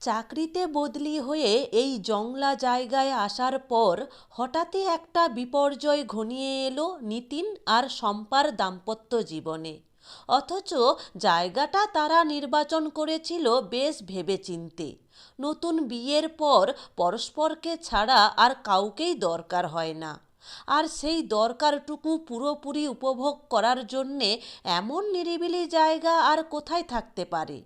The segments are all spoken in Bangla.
চাকরিতে বদলি হয়ে এই জংলা জায়গায় আসার পর হঠাৎই একটা বিপর্যয় ঘনিয়ে এলো নিতিন আর শম্পার দাম্পত্য জীবনে। অথচ জায়গাটা তারা নির্বাচন করেছিল বেশ ভেবেচিন্তে। নতুন বিয়ের পর পরস্পরকে ছাড়া আর কাউকেই দরকার হয় না। আর সেই দরকারটুকু পুরোপুরি উপভোগ করার জন্যে এমন নিরিবিলি জায়গা আর কোথায় থাকতে পারে?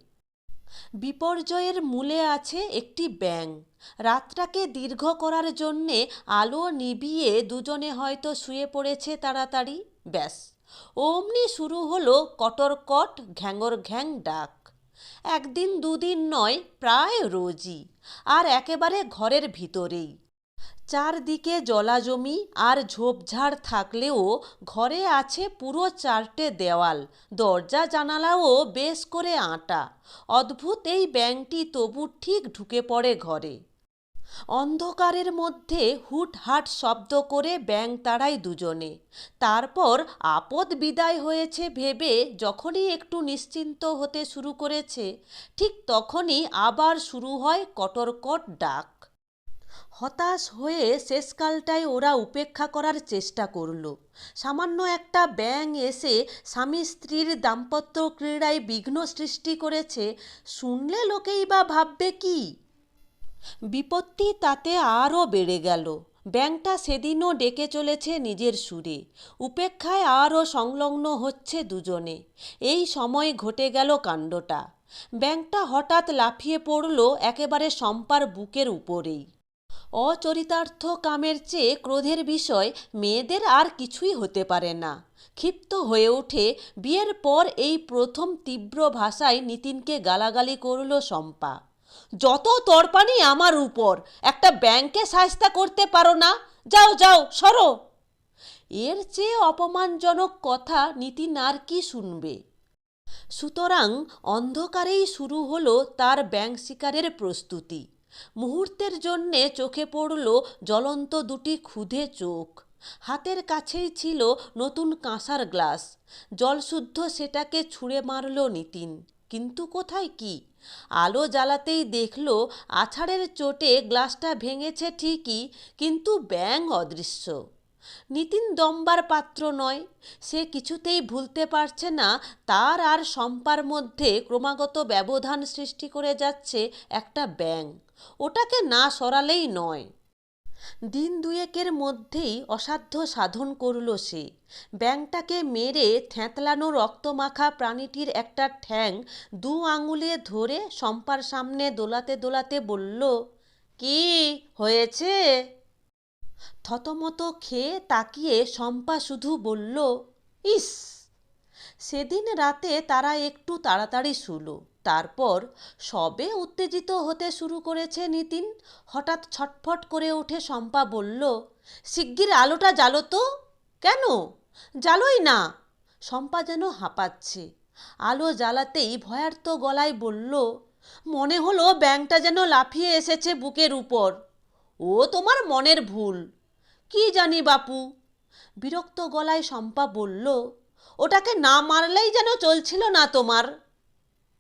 বিপর্যয়ের মূলে আছে একটি ব্যাঙ। রাতটাকে দীর্ঘ করার জন্যে আলো নিবিয়ে দুজনে হয়তো শুয়ে পড়েছে তাড়াতাড়ি, ব্যাস। অমনি শুরু হলো কটরকট ঘ্যাঙর ঘ্যাং ডাক। একদিন দুদিন নয়, প্রায় রোজই, আর একেবারে ঘরের ভিতরেই। চারদিকে জলাজমি আর ঝোপঝাড় থাকলেও ঘরে আছে পুরো চারটে দেওয়াল, দরজা, জানালাও বেশ করে আঁটা। অদ্ভুত এই ব্যাংকটি তবু ঠিক ঢুকে পড়ে ঘরে। অন্ধকারের মধ্যে হুটহাট শব্দ করে ব্যাং তাড়ায় দুজনে। তারপর আপদ বিদায় হয়েছে ভেবে যখনই একটু নিশ্চিন্ত হতে শুরু করেছে, ঠিক তখনই আবার শুরু হয় কটরকট ডাক। হতাশ হয়ে শেষকালটায় ওরা উপেক্ষা করার চেষ্টা করল। সামান্য একটা ব্যাং এসে স্বামী স্ত্রীর দাম্পত্য ক্রীড়ায় বিঘ্ন সৃষ্টি করেছে, শুনলে লোকেই বা ভাববে কি? বিপত্তি তাতে আরও বেড়ে গেল। ব্যাংকটা সেদিনও ডেকে চলেছে নিজের সুরে। উপেক্ষায় আরও সংলগ্ন হচ্ছে দুজনে। এই সময় ঘটে গেল কাণ্ডটা। ব্যাংকটা হঠাৎ লাফিয়ে পড়ল একেবারে শম্পার বুকের উপরেই। অচরিতার্থ কামের চেয়ে ক্রোধের বিষয় মেয়েদের আর কিছুই হতে পারে না। ক্ষিপ্ত হয়ে ওঠে, বিয়ের পর এই প্রথম তীব্র ভাষায় নিতিনকে গালাগালি করল শম্পা। যত তরপানি আমার উপর, একটা ব্যাংকে সায়স্তা করতে পারো না। যাও যাও, সরো। এর চেয়ে অপমানজনক কথা নিতিন আর কি শুনবে? সুতরাং অন্ধকারেই শুরু হলো তার ব্যাংক শিকারের প্রস্তুতি। মুহূর্তের জন্যে চোখে পড়ল জ্বলন্ত দুটি ক্ষুধে চোখ। হাতের কাছেই ছিল নতুন কাঁসার গ্লাস। জলশুদ্ধ সেটাকে ছুঁড়ে মারল নিতিন। কিন্তু কোথায় কি? আলো জ্বালাতেই দেখল আছাড়ের চোটে গ্লাসটা ভেঙেছে ঠিকই, কিন্তু ব্যাঙ অদৃশ্য। নিতিন দম্বার পাত্র নয়। সে কিছুতেই ভুলতে পারছে না, তার আর শম্পার মধ্যে ক্রমাগত ব্যবধান সৃষ্টি করে যাচ্ছে একটা ব্যাঙ। ওটাকে না সরালেই নয়। দিন দুয়েকের মধ্যেই অসাধ্য সাধন করল সে। ব্যাংটাকে মেরে থ্যাঁতলানো রক্তমাখা প্রাণীটির একটা ঠ্যাং দু আঙুলে ধরে শম্পার সামনে দোলাতে দোলাতে বলল, কি হয়েছে? থতমত খেয়ে তাকিয়ে শম্পা শুধু বলল, ইস, সেদিন রাতে তারা একটু তাড়াতাড়ি শুলো। তারপর সবে উত্তেজিত হতে শুরু করেছে নিতিন। হঠাৎ ছটফট করে উঠে শম্পা বলল, শিগগির আলোটা জ্বালো তো? কেন? জ্বালোই না। শম্পা যেন হাঁপাচ্ছে। আলো জ্বালাতেই ভয়ার্ত গলায় বলল, মনে হলো ব্যাংকটা যেন লাফিয়ে এসেছে বুকের উপর। ও তোমার মনের ভুল। কি জানি বাপু? বিরক্ত গলায় শম্পা বলল, ওটাকে না মারলেই যেন চলছিল না তোমার।